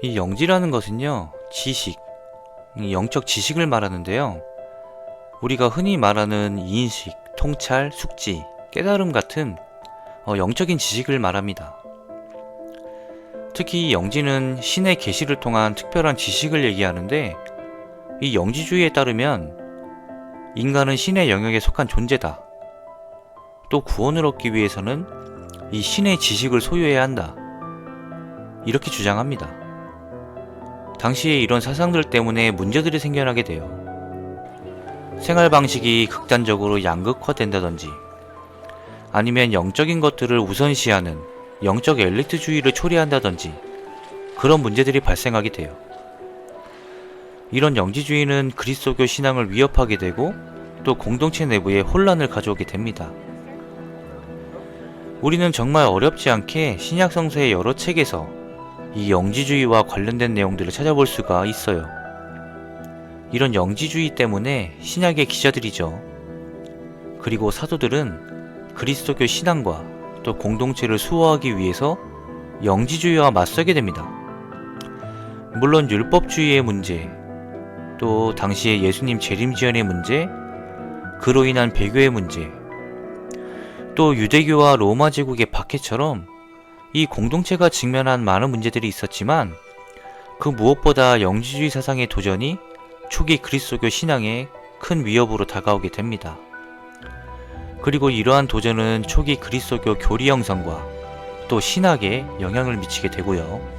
이 영지라는 것은요, 지식, 이 영적 지식을 말하는데요. 우리가 흔히 말하는 인식, 통찰, 숙지, 깨달음 같은 어, 영적인 지식을 말합니다. 특히 이 영지는 신의 계시를 통한 특별한 지식을 얘기하는데 이 영지주의에 따르면 인간은 신의 영역에 속한 존재다. 또 구원을 얻기 위해서는 이 신의 지식을 소유해야 한다. 이렇게 주장합니다. 당시에 이런 사상들 때문에 문제들이 생겨나게 돼요. 생활 방식이 극단적으로 양극화된다든지, 아니면 영적인 것들을 우선시하는 영적 엘리트주의를 초래한다든지, 그런 문제들이 발생하게 돼요. 이런 영지주의는 그리스도교 신앙을 위협하게 되고, 또 공동체 내부에 혼란을 가져오게 됩니다. 우리는 정말 어렵지 않게 신약 성서의 여러 책에서 이 영지주의와 관련된 내용들을 찾아볼 수가 있어요. 이런 영지주의 때문에 신약의 기자들이죠. 그리고 사도들은 그리스도교 신앙과 또 공동체를 수호하기 위해서 영지주의와 맞서게 됩니다. 물론 율법주의의 문제, 또 당시의 예수님 재림지연의 문제, 그로 인한 배교의 문제, 또 유대교와 로마 제국의 박해처럼 이 공동체가 직면한 많은 문제들이 있었지만 그 무엇보다 영지주의 사상의 도전이 초기 그리스도교 신앙에 큰 위협으로 다가오게 됩니다. 그리고 이러한 도전은 초기 그리스도교 교리 형성과 또 신학에 영향을 미치게 되고요.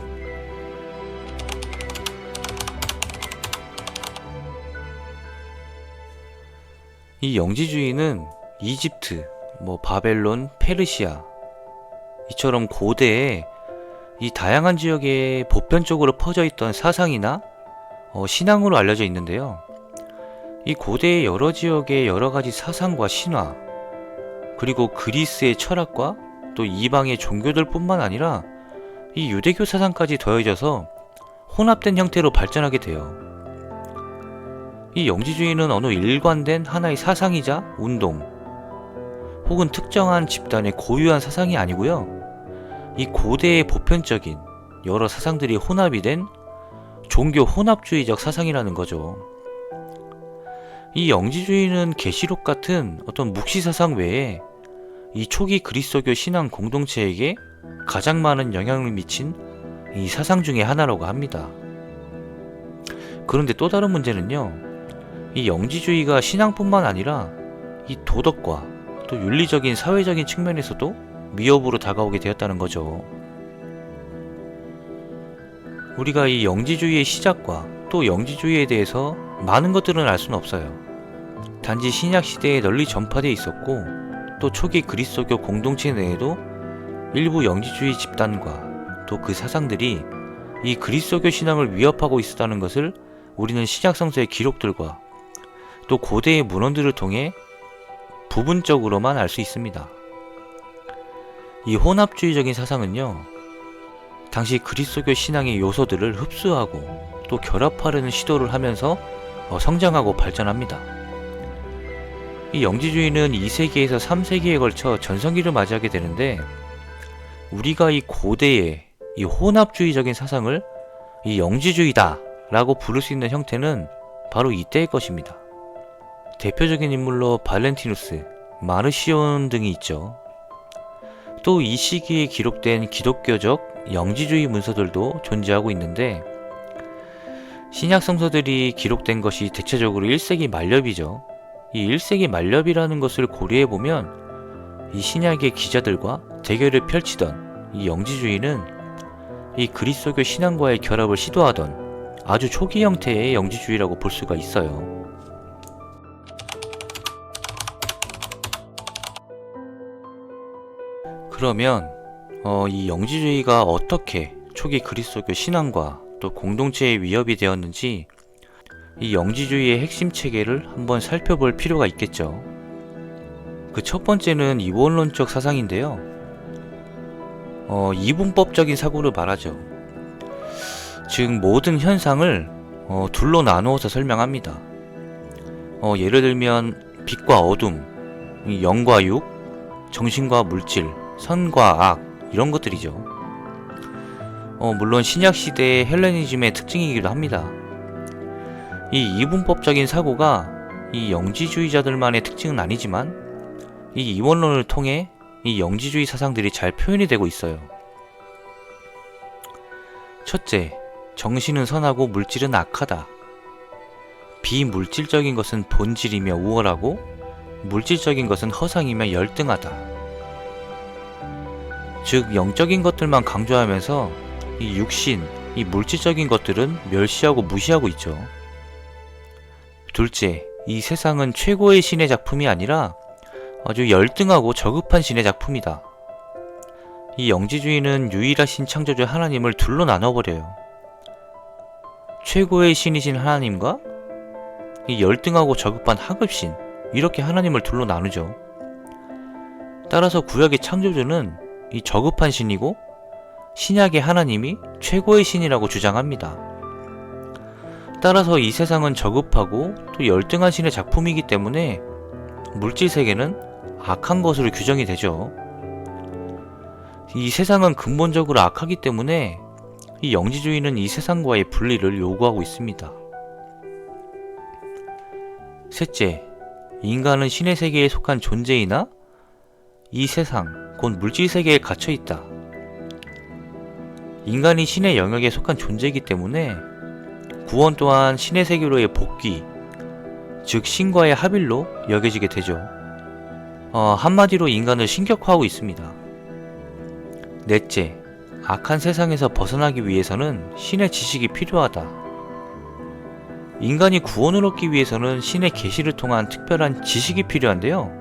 이 영지주의는 이집트, 뭐 바벨론, 페르시아 이처럼 고대에 이 다양한 지역에 보편적으로 퍼져 있던 사상이나 어, 신앙으로 알려져 있는데요. 이 고대의 여러 지역의 여러 가지 사상과 신화, 그리고 그리스의 철학과 또 이방의 종교들뿐만 아니라 이 유대교 사상까지 더해져서 혼합된 형태로 발전하게 돼요. 이 영지주의는 어느 일관된 하나의 사상이자 운동, 혹은 특정한 집단의 고유한 사상이 아니고요. 이 고대의 보편적인 여러 사상들이 혼합이 된 종교 혼합주의적 사상이라는 거죠. 이 영지주의는 계시록 같은 어떤 묵시 사상 외에 이 초기 그리스도교 신앙 공동체에게 가장 많은 영향을 미친 이 사상 중의 하나라고 합니다. 그런데 또 다른 문제는요. 이 영지주의가 신앙뿐만 아니라 이 도덕과 또 윤리적인 사회적인 측면에서도 위협으로 다가오게 되었다는 거죠. 우리가 이 영지주의의 시작과 또 영지주의에 대해서 많은 것들은 알 수는 없어요. 단지 신약 시대에 널리 전파되어 있었고 또 초기 그리스도교 공동체 내에도 일부 영지주의 집단과 또 그 사상들이 이 그리스도교 신앙을 위협하고 있었다는 것을 우리는 신약 성서의 기록들과 또 고대의 문헌들을 통해 부분적으로만 알 수 있습니다. 이 혼합주의적인 사상은요, 당시 그리스도교 신앙의 요소들을 흡수하고 또 결합하려는 시도를 하면서 어, 성장하고 발전합니다. 이 영지주의는 2세기에서 3세기에 걸쳐 전성기를 맞이하게 되는데 우리가 이 고대의 이 혼합주의적인 사상을 이 영지주의다 라고 부를 수 있는 형태는 바로 이때의 것입니다. 대표적인 인물로 발렌티누스, 마르시온 등이 있죠. 또 이 시기에 기록된 기독교적 영지주의 문서들도 존재하고 있는데 신약 성서들이 기록된 것이 대체적으로 1세기 말렵이죠. 이 1세기 말렵이라는 것을 고려해 보면 이 신약의 기자들과 대결을 펼치던 이 영지주의는 이 그리스도교 신앙과의 결합을 시도하던 아주 초기 형태의 영지주의라고 볼 수가 있어요. 그러면 어, 이 영지주의가 어떻게 초기 그리스도교 신앙과 또 공동체의 위협이 되었는지 이 영지주의의 핵심 체계를 한번 살펴볼 필요가 있겠죠. 그 첫 번째는 이원론적 사상인데요. 어, 이분법적인 사고를 말하죠. 즉 모든 현상을 어, 둘로 나누어서 설명합니다. 어, 예를 들면 빛과 어둠, 영과 육, 정신과 물질, 선과 악 이런 것들이죠. 어, 물론 신약 시대의 헬레니즘의 특징이기도 합니다. 이 이분법적인 사고가 이 영지주의자들만의 특징은 아니지만 이 이원론을 통해 이 영지주의 사상들이 잘 표현이 되고 있어요. 첫째, 정신은 선하고 물질은 악하다. 비물질적인 것은 본질이며 우월하고 물질적인 것은 허상이며 열등하다. 즉, 영적인 것들만 강조하면서 이 육신, 이 물질적인 것들은 멸시하고 무시하고 있죠. 둘째, 이 세상은 최고의 신의 작품이 아니라 아주 열등하고 저급한 신의 작품이다. 이 영지주의는 유일하신 창조주 하나님을 둘로 나눠버려요. 최고의 신이신 하나님과 이 열등하고 저급한 하급신, 이렇게 하나님을 둘로 나누죠. 따라서 구약의 창조주는 이 저급한 신이고 신약의 하나님이 최고의 신이라고 주장합니다. 따라서 이 세상은 저급하고 또 열등한 신의 작품이기 때문에 물질 세계는 악한 것으로 규정이 되죠. 이 세상은 근본적으로 악하기 때문에 이 영지주의는 이 세상과의 분리를 요구하고 있습니다. 셋째, 인간은 신의 세계에 속한 존재이나 이 세상, 곧 물질 세계에 갇혀 있다. 인간이 신의 영역에 속한 존재이기 때문에 구원 또한 신의 세계로의 복귀, 즉 신과의 합일로 여겨지게 되죠. 어, 한마디로 인간을 신격화하고 있습니다. 넷째, 악한 세상에서 벗어나기 위해서는 신의 지식이 필요하다. 인간이 구원을 얻기 위해서는 신의 계시를 통한 특별한 지식이 필요한데요.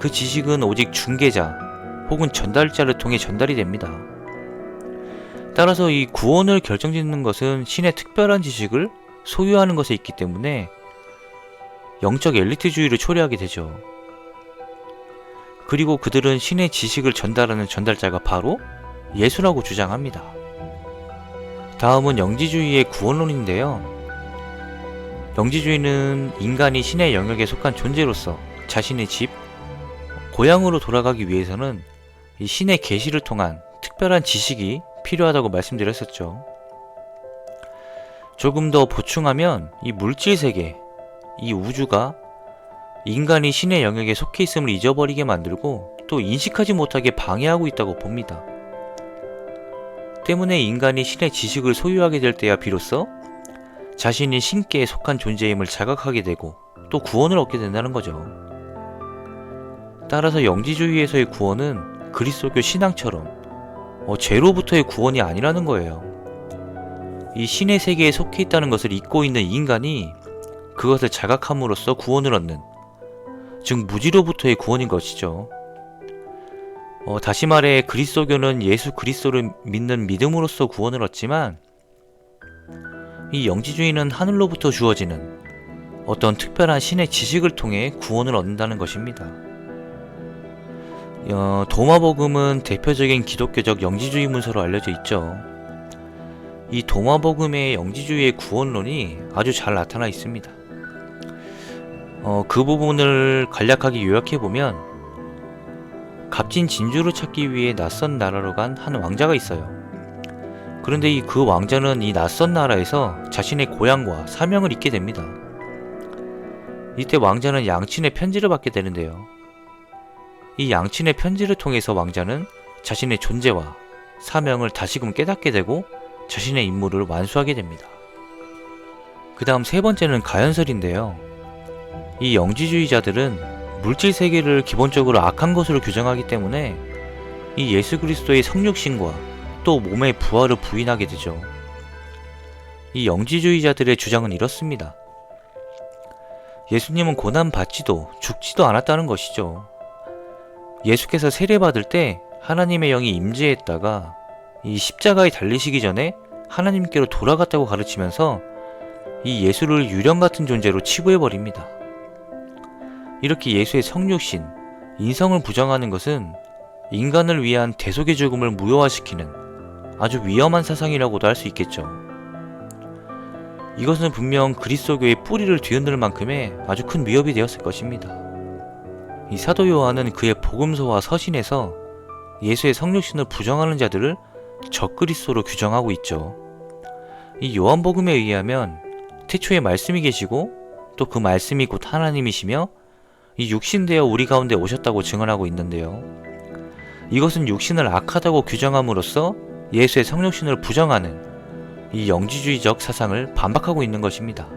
그 지식은 오직 중개자 혹은 전달자를 통해 전달이 됩니다. 따라서 이 구원을 결정짓는 것은 신의 특별한 지식을 소유하는 것에 있기 때문에 영적 엘리트주의를 초래하게 되죠. 그리고 그들은 신의 지식을 전달하는 전달자가 바로 예수라고 주장합니다. 다음은 영지주의의 구원론인데요. 영지주의는 인간이 신의 영역에 속한 존재로서 자신의 집, 고향으로 돌아가기 위해서는 이 신의 계시를 통한 특별한 지식이 필요하다고 말씀드렸었죠. 조금 더 보충하면 이 물질 세계, 이 우주가 인간이 신의 영역에 속해 있음을 잊어버리게 만들고 또 인식하지 못하게 방해하고 있다고 봅니다. 때문에 인간이 신의 지식을 소유하게 될 때야 비로소 자신이 신께 속한 존재임을 자각하게 되고 또 구원을 얻게 된다는 거죠. 따라서 영지주의에서의 구원은 그리스도교 신앙처럼 어, 죄로부터의 구원이 아니라는 거예요. 이 신의 세계에 속해 있다는 것을 잊고 있는 인간이 그것을 자각함으로써 구원을 얻는, 즉 무지로부터의 구원인 것이죠. 어, 다시 말해 그리스도교는 예수 그리스도를 믿는 믿음으로써 구원을 얻지만 이 영지주의는 하늘로부터 주어지는 어떤 특별한 신의 지식을 통해 구원을 얻는다는 것입니다. 어, 도마복음은 대표적인 기독교적 영지주의 문서로 알려져 있죠. 이 도마복음의 영지주의의 구원론이 아주 잘 나타나 있습니다. 어, 그 부분을 간략하게 요약해 보면 값진 진주를 찾기 위해 낯선 나라로 간 한 왕자가 있어요. 그런데 이 그 왕자는 이 낯선 나라에서 자신의 고향과 사명을 잊게 됩니다. 이때 왕자는 양친의 편지를 받게 되는데요. 이 양친의 편지를 통해서 왕자는 자신의 존재와 사명을 다시금 깨닫게 되고 자신의 임무를 완수하게 됩니다. 그 다음 세 번째는 가연설인데요. 이 영지주의자들은 물질 세계를 기본적으로 악한 것으로 규정하기 때문에 이 예수 그리스도의 성육신과 또 몸의 부활을 부인하게 되죠. 이 영지주의자들의 주장은 이렇습니다. 예수님은 고난 받지도 죽지도 않았다는 것이죠. 예수께서 세례받을 때 하나님의 영이 임재했다가 이 십자가에 달리시기 전에 하나님께로 돌아갔다고 가르치면서 이 예수를 유령 같은 존재로 치부해버립니다. 이렇게 예수의 성육신, 인성을 부정하는 것은 인간을 위한 대속의 죽음을 무효화시키는 아주 위험한 사상이라고도 할 수 있겠죠. 이것은 분명 그리스도교의 뿌리를 뒤흔들 만큼의 아주 큰 위협이 되었을 것입니다. 이 사도 요한은 그의 복음서와 서신에서 예수의 성육신을 부정하는 자들을 적그리스도로 규정하고 있죠. 이 요한복음에 의하면 태초에 말씀이 계시고 또 그 말씀이 곧 하나님이시며 이 육신되어 우리 가운데 오셨다고 증언하고 있는데요. 이것은 육신을 악하다고 규정함으로써 예수의 성육신을 부정하는 이 영지주의적 사상을 반박하고 있는 것입니다.